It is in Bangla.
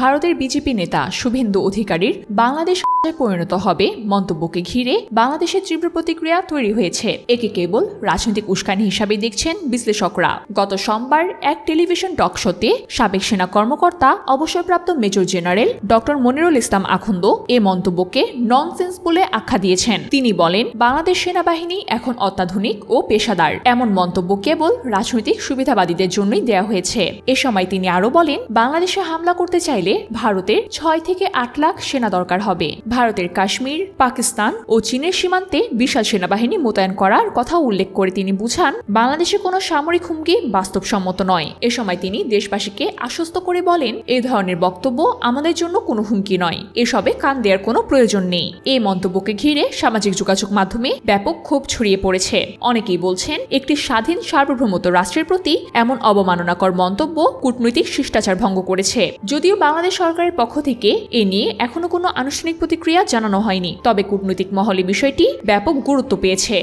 ভারতের বিজেপি নেতা শুভেন্দু অধিকারীর বাংলাদেশ পরিণত হবে মন্তব্যকে ঘিরে বাংলাদেশের তীব্র প্রতিক্রিয়া তৈরি হয়েছে। একে কেবল রাজনৈতিক উস্কানি হিসাবে দেখছেন বিশ্লেষকরা। গত সোমবার এক টেলিভিশন টক শোতে সাবেক সেনা কর্মকর্তা, অবসরপ্রাপ্ত major general doctor Monirul Islam Akhand এ মন্তব্যকে ননসেন্স বলে আখ্যা দিয়েছেন। তিনি বলেন, বাংলাদেশ সেনাবাহিনী এখন অত্যাধুনিক ও পেশাদার। এমন মন্তব্য কেবল রাজনৈতিক সুবিধাবাদীদের জন্যই দেয়া হয়েছে। এ সময় তিনি আরও বলেন, বাংলাদেশে হামলা করতে চাইলে ভারতের ছয় থেকে আট লাখ সেনা দরকার হবে। ভারতের কাশ্মীর, পাকিস্তান ও চীনের সীমান্তে বিশাল সেনাবাহিনী মোতায়েন করার কথা উল্লেখ করে তিনি বুঝান, বাংলাদেশে কোনো সামরিক হুমকি বাস্তবসম্মত নয়। এ সময় তিনি দেশবাসীকে আশ্বস্ত করে বলেন এই ধরনের বক্তব্য আমাদের জন্য কোনো হুমকি নয়। এসবে কান দেওয়ার কোনো প্রয়োজন নেই। এই মন্তব্যকে ঘিরে সামাজিক যোগাযোগ মাধ্যমে ব্যাপক ক্ষোভ ছড়িয়ে পড়েছে। অনেকেই বলছেন, একটি স্বাধীন সার্বভৌমত্ব রাষ্ট্রের প্রতি এমন অবমাননাকর মন্তব্য কূটনৈতিক শিষ্টাচার ভঙ্গ করেছে। যদিও বাংলাদেশ সরকারের পক্ষ থেকে এ নিয়ে এখনও কোনো আনুষ্ঠানিক প্রতিক্রিয়া জানানো হয়নি। তবে কূটনৈতিক মহলে বিষয়টি ব্যাপক গুরুত্ব পেয়েছে।